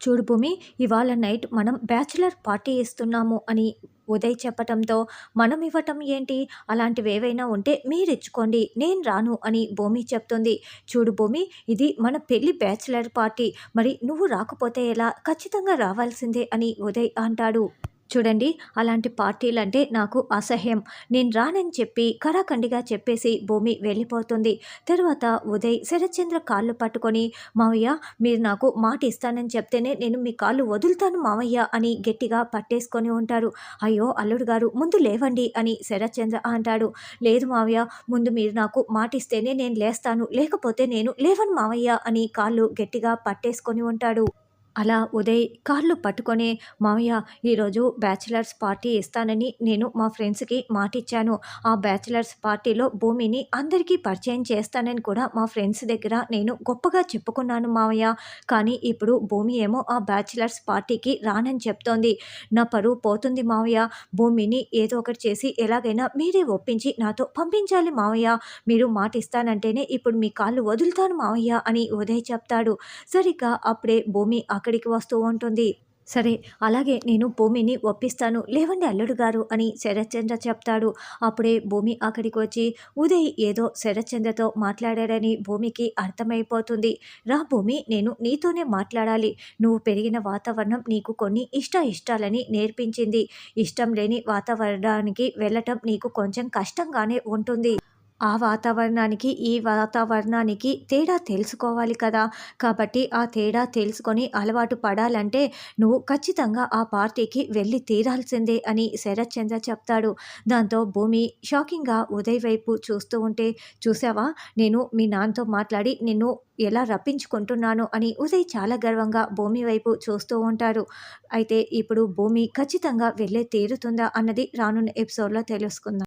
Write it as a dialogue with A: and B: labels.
A: చూడు భూమి ఇవాళ నైట్ మనం బ్యాచులర్ పార్టీ ఇస్తున్నాము అని ఉదయ్ చెప్పటంతో మనం ఇవ్వటం ఏంటి? అలాంటివి ఏవైనా ఉంటే మీరు ఇచ్చుకోండి నేను రాను అని భూమి చెప్తుంది. చూడు భూమి ఇది మన పెళ్ళి బ్యాచులర్ పార్టీ. మరి నువ్వు రాకపోతే ఎలా? ఖచ్చితంగా రావాల్సిందే అని ఉదయ్ అంటాడు. చూడండి అలాంటి పార్టీలు అంటే నాకు అసహ్యం. నేను రానని చెప్పి కరాఖండిగా చెప్పేసి భూమి వెళ్ళిపోతుంది. తర్వాత ఉదయ్ శరత్చంద్ర కాళ్ళు పట్టుకొని మావయ్య మీరు నాకు మాట ఇస్తానని చెప్తేనే నేను మీ కాళ్ళు వదులుతాను మావయ్య అని గట్టిగా పట్టేసుకొని ఉంటారు. అయ్యో అల్లుడు గారు ముందు లేవండి అని శరత్చంద్ర అంటాడు. లేదు మావయ్య ముందు మీరు నాకు మాట ఇస్తేనే నేను లేస్తాను. లేకపోతే నేను లేవను మావయ్య అని కాళ్ళు గట్టిగా పట్టేసుకొని ఉంటాడు. అలా ఉదయ్ కార్లు పట్టుకొని మావయ్య ఈరోజు బ్యాచిలర్స్ పార్టీ ఇస్తానని నేను మా ఫ్రెండ్స్కి మాటిచ్చాను. ఆ బ్యాచిలర్స్ పార్టీలో భూమిని అందరికీ పరిచయం చేస్తానని కూడా మా ఫ్రెండ్స్ దగ్గర నేను గొప్పగా చెప్పుకున్నాను మావయ్య. కానీ ఇప్పుడు భూమి ఏమో ఆ బ్యాచిలర్స్ పార్టీకి రానని చెప్తోంది. నా పరువు పోతుంది మావయ్య. భూమిని ఏదో ఒకటి చేసి ఎలాగైనా మీరే ఒప్పించి నాతో పంపించాలి మావయ్య. మీరు మాట ఇస్తానంటేనే ఇప్పుడు మీ కాళ్ళు వదులుతాను మావయ్య అని ఉదయ్ చెప్తాడు. సరిగ్గా అప్పుడే భూమి అక్కడికి వస్తూ ఉంటుంది. సరే అలాగే నేను భూమిని ఒప్పిస్తాను. లేవండి అల్లుడు గారు అని శరత్చంద్ర చెప్తాడు. అప్పుడే భూమి అక్కడికి వచ్చి ఉదయ్ ఏదో శరత్చంద్రతో మాట్లాడాడని భూమికి అర్థమైపోతుంది. రా భూమి నేను నీతోనే మాట్లాడాలి. నువ్వు పెరిగిన వాతావరణం నీకు కొన్ని ఇష్ట ఇష్టాలని నేర్పించింది. ఇష్టం లేని వాతావరణానికి వెళ్ళటం నీకు కొంచెం కష్టంగానే ఉంటుంది. ఆ వాతావరణానికి ఈ వాతావరణానికి తేడా తెలుసుకోవాలి కదా. కాబట్టి ఆ తేడా తెలుసుకొని అలవాటు పడాలంటే నువ్వు ఖచ్చితంగా ఆ పార్టీకి వెళ్ళి తీరాల్సిందే అని శరత్ చంద్ర చెప్తాడు. దాంతో భూమి షాకింగ్గా ఉదయ్ వైపు చూస్తూ ఉంటే చూసావా నేను మీ నాన్నతో మాట్లాడి నిన్ను ఎలా రప్పించుకుంటున్నాను? అని ఉదయ్ చాలా గర్వంగా భూమి వైపు చూస్తూ ఉంటారు అయితే ఇప్పుడు భూమి ఖచ్చితంగా వెళ్ళే తీరుతుందా అన్నది రానున్న ఎపిసోడ్లో తెలుసుకుందాం.